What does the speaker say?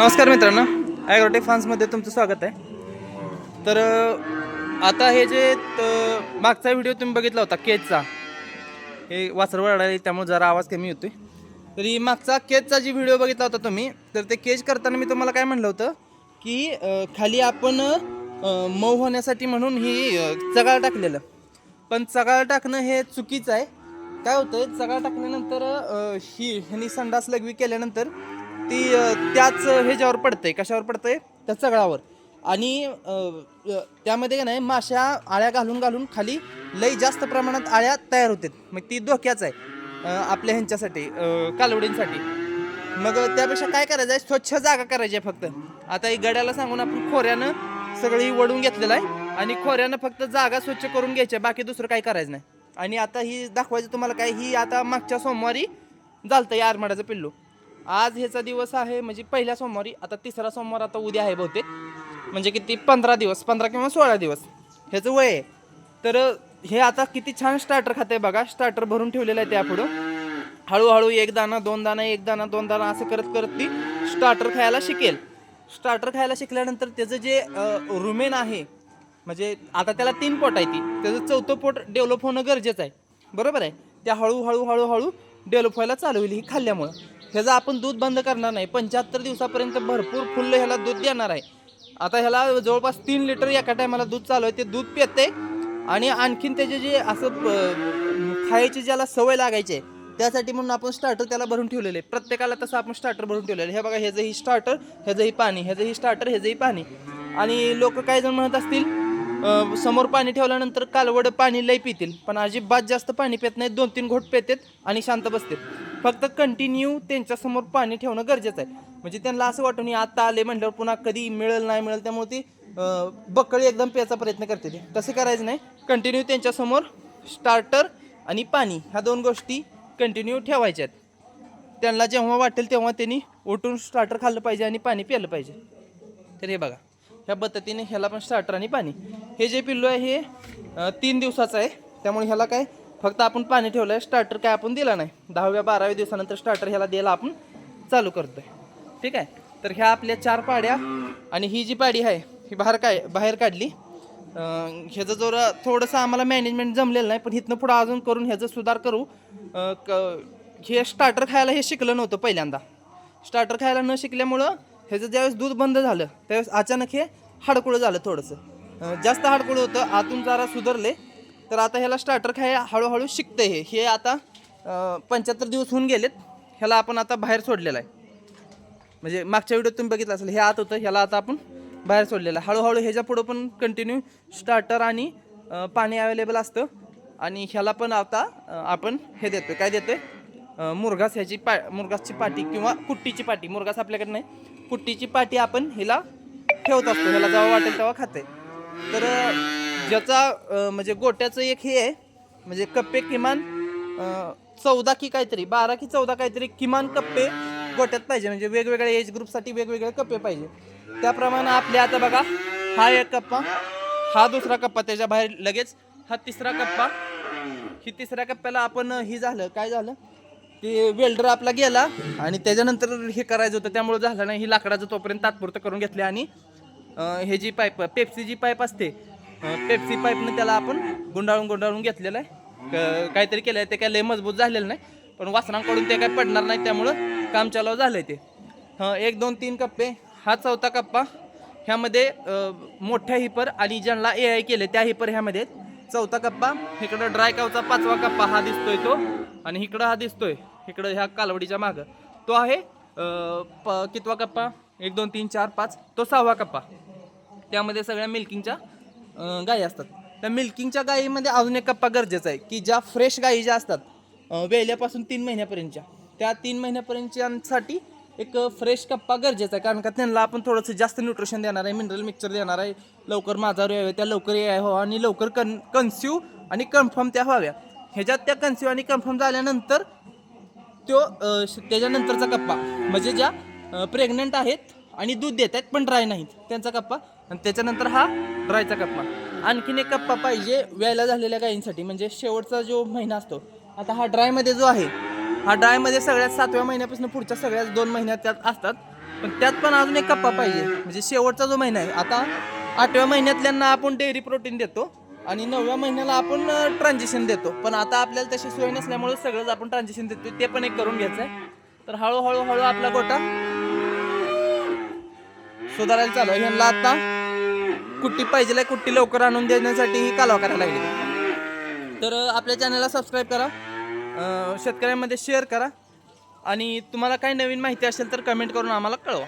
नमस्कार मित्रांनो. ॲग्रोटेक फार्म्समध्ये तुमचं स्वागत आहे. तर आता हे जे त- मागचा व्हिडिओ तुम्ही बघितला होता केजचा. हे वासर वळाले त्यामुळे जरा आवाज कमी होतोय. तरी मागचा केजचा जी व्हिडिओ बघितला होता तुम्ही तर ते केज करताना मी तुम्हाला काय म्हणलं होतं की खाली आपण मऊ होण्यासाठी म्हणून ही चगाळ टाकलेलं. पण चगाळ टाकणं हे चुकीचं आहे. काय होतं चगाळ टाकल्यानंतर ही ह्यांनी संडास लघवी केल्यानंतर ती त्याच ह्याच्यावर पडतंय कशावर पडतंय? त्या चगळावर आणि त्यामध्ये काय नाही माश्या आळ्या घालून घालून खाली लई जास्त प्रमाणात आळ्या तयार होतात मग ती धोक्याच आहे आपल्या ह्यांच्यासाठी कालवडींसाठी. मग त्यापेक्षा काय करायचं आहे स्वच्छ जागा करायची आहे फक्त. आता ही गड्याला सांगून आपण खोऱ्यानं सगळी वडून घेतलेलं आहे आणि खोऱ्यानं फक्त जागा स्वच्छ करून घ्यायची आहे बाकी दुसरं काही करायचं नाही. आणि आता ही दाखवायचं तुम्हाला काय ही आता मागच्या सोमवारी झालतं या आरमाडाचं पिल्लू. आज ह्याचा दिवस आहे म्हणजे पहिल्या सोमवारी आता तिसरा सोमवार आता उद्या आहे बहुतेक. म्हणजे किती? पंधरा दिवस पंधरा किंवा सोळा दिवस. ह्याचं वय आहे. तर हे आता किती छान स्टार्टर खाते बघा. स्टार्टर भरून ठेवलेलं आहे त्यापुढं हळूहळू एक दाना दोन दाना एक दाना दोन दाना असं करत करत ती स्टार्टर खायला शिकेल. स्टार्टर खायला शिकल्यानंतर त्याचं जे रुमेन आहे म्हणजे आता त्याला तीन पोट आहे ती. त्याचं चौथं पोट डेव्हलप होणं गरजेचं आहे. बरोबर आहे? त्या हळूहळू हळूहळू डेव्हलप व्हायला चालू होईल ही खाल्ल्यामुळं. ह्याचं आपण दूध बंद करणार नाही. पंच्याहत्तर दिवसापर्यंत भरपूर फुल्ल ह्याला दूध देणार आहे. आता ह्याला जवळपास तीन लिटर एका टायमाला दूध चालू आहे. ते दूध पिते आणि आणखीन त्याचे जे असं प- खायची ज्याला सवय लागायची आहे त्यासाठी म्हणून आपण स्टार्टर त्याला भरून ठेवलेले आहे. प्रत्येकाला तसं आपण स्टार्टर भरून ठेवलेलं आहे. हे बघा ह्याचं ही स्टार्टर ह्याचंही पाणी ह्याचं ही स्टार्टर ह्याचंही पाणी. आणि लोक काय जण म्हणत असतील समोर पाणी ठेवल्यानंतर कालवड पाणी लई पितील. पण अजिबात जास्त पाणी पित नाही. दोन तीन घोट पितात आणि शांत बसतात. फक्त कंटिन्यू त्यांच्यासमोर पाणी ठेवणं गरजेचं आहे. म्हणजे त्यांना असं वाटून "हे आता आले म्हटल्यावर पुन्हा कधी मिळेल नाही मिळेल त्यामुळे ती बकळी एकदम प्यायचा प्रयत्न करते ते. तसं करायचं नाही. कंटिन्यू त्यांच्यासमोर स्टार्टर आणि पाणी ह्या दोन गोष्टी कंटिन्यू ठेवायच्या आहेत. त्यांना जेव्हा वाटेल तेव्हा त्यांनी उठून स्टार्टर खाल्लं पाहिजे आणि पाणी प्यायलं पाहिजे. तर हे बघा ह्या पद्धतीने ह्याला पण स्टार्टर आणि पाणी. हे जे पिल्लू आहे हे तीन दिवसाचं आहे. त्यामुळे ह्याला काय फक्त आपण पाणी ठेवलं आहे स्टार्टर काय आपण दिला नाही. दहाव्या बाराव्या दिवसानंतर स्टार्टर ह्याला द्यायला आपण चालू करतोय. ठीक आहे? तर ह्या आपल्या चार पाड्या आणि ही जी पाडी आहे ही बाहेर काय बाहेर काढली. ह्याचं जर थोडंसं आम्हाला मॅनेजमेंट जमलेलं नाही पण इथनं पुढं अजून करून ह्याचं सुधार करू. क- हे स्टार्टर खायला हे शिकलं नव्हतं पहिल्यांदा. स्टार्टर खायला न शिकल्यामुळं ह्याचं ज्यावेळेस दूध बंद झालं त्यावेळेस अचानक हे हाडकुळं झालं थोडंसं. जास्त हाडकुळं होतं आतून जरा सुधारले. तर आता ह्याला स्टार्टर खाय हळूहळू शिकतं हे. हे आता पंच्याहत्तर दिवस होऊन गेलेत. ह्याला आपण आता बाहेर सोडलेलं आहे. म्हणजे मागच्या व्हिडिओत तुम्ही बघितलं असेल हे आत होतं. ह्याला आता आपण बाहेर सोडलेलं आहे. हळूहळू ह्याच्या पुढं पण कंटिन्यू स्टार्टर आणि पाणी अवेलेबल असतं. आणि ह्याला पण आता आपण हे देतो काय देतो आहे मुरघास ह्याची पा मुरघासची पाटी किंवा कुट्टीची पाटी. मुरघास आपल्याकडे नाही. कुट्टीची पाटी आपण हिला ठेवत असतो. ह्याला जेव्हा वाटेल तेव्हा खाते तर ज्याचा अं, म्हणजे गोट्याचं एक हे आहे म्हणजे कप्पे किमान चौदा की काहीतरी बारा की चौदा काहीतरी किमान कप्पे गोट्यात पाहिजे. म्हणजे वेगवेगळ्या एज ग्रुपसाठी वेगवेगळे कप्पे पाहिजे. त्याप्रमाणे आपल्या आता बघा हा एक कप्पा हा दुसरा कप्पा त्याच्या बाहेर लगेच हा तिसरा कप्पा. ही तिसऱ्या कप्प्याला आपण ही झालं काय झालं? ते वेल्डर आपला गेला आणि त्याच्यानंतर हे करायचं होतं त्यामुळे झालं नाही. ही लाकडाचं तोपर्यंत तात्पुरतं करून घेतले आणि अं, हे जी पाईप पेप्सी जी पाईप असते पेप्सी पाईपनं त्याला आपण गुंडाळून गुंडाळून घेतलेलं आहे. क- काहीतरी केलं आहे ते काय लय मजबूत झालेलं नाही पण वासनांकडून ते काय पडणार नाही त्यामुळं काम चालू झालं आहे ते. हं एक दोन तीन कप्पे हा चौथा कप्पा. ह्यामध्ये मोठ्या हिपर आणि ज्यांना ए आय केले त्या हिपर ह्यामध्ये चौथा कप्पा इकडं ड्राय कावचा पाचवा कप्पा हा दिसतोय तो आणि इकडं हा दिसतोय इकडं ह्या कालवडीच्या मागं. तो आहे प कितवा कप्पा? एक दोन तीन चार पाच तो सहावा कप्पा. त्यामध्ये सगळ्या मिल्किंगच्या गायी असतात. त्या मिल्किंगच्या गायीमध्ये अजून एक कप्पा गरजेचा आहे की ज्या फ्रेश गायी ज्या असतात वेल्यापासून तीन महिन्यापर्यंतच्या त्या तीन महिन्यापर्यंतच्यासाठी एक फ्रेश कप्पा गरजेचा आहे. कारण का त्यांना आपण थोडंसं जास्त न्यूट्रिशन देणार आहे मिनरल मिक्सचर देणार आहे लवकर माझावर यावे त्या लवकर या हो आणि लवकर कन कन्स्यू आणि कन्फर्म त्या व्हाव्या. ह्याच्यात त्या कन्स्यू आणि कन्फर्म झाल्यानंतर तो श- त्याच्यानंतरचा कप्पा म्हणजे ज्या प्रेग्नंट आहेत आणि दूध देत आहेत पण ड्राय नाहीत त्यांचा कप्पा. आणि त्याच्यानंतर हा ड्रायचा कप्पा आणखीन एक कप्पा पाहिजे व्यायला झालेल्या गायींसाठी म्हणजे शेवटचा जो महिना असतो आता हा ड्रायमध्ये जो आहे हा ड्रायमध्ये सगळ्यात सातव्या महिन्यापासून पुढच्या सगळ्याच दोन महिन्यात त्यात असतात. पण त्यात पण अजून एक कप्पा पाहिजे म्हणजे शेवटचा जो महिना आहे आता आठव्या महिन्यातल्यांना आपण डेअरी प्रोटीन देतो आणि नवव्या महिन्याला आपण ट्रान्झॅक्शन देतो. पण आता आपल्याला तशी सोय नसल्यामुळे सगळंच आपण ट्रान्झॅक्शन देतो ते पण एक करून घ्यायचं आहे तर हळूहळू हळू आपला गोटा सुधारायला चालू आहे. ह्यांना आता कुट्टी पाहिजे कुट्टी लवकर आणून देण्यासाठी ही कालवा करायला लागली. तर आपल्या चॅनलला सबस्क्राईब करा. शेतकऱ्यांमध्ये शेअर करा. आणि तुम्हाला काही नवीन माहिती असेल तर कमेंट करून आम्हाला कळवा.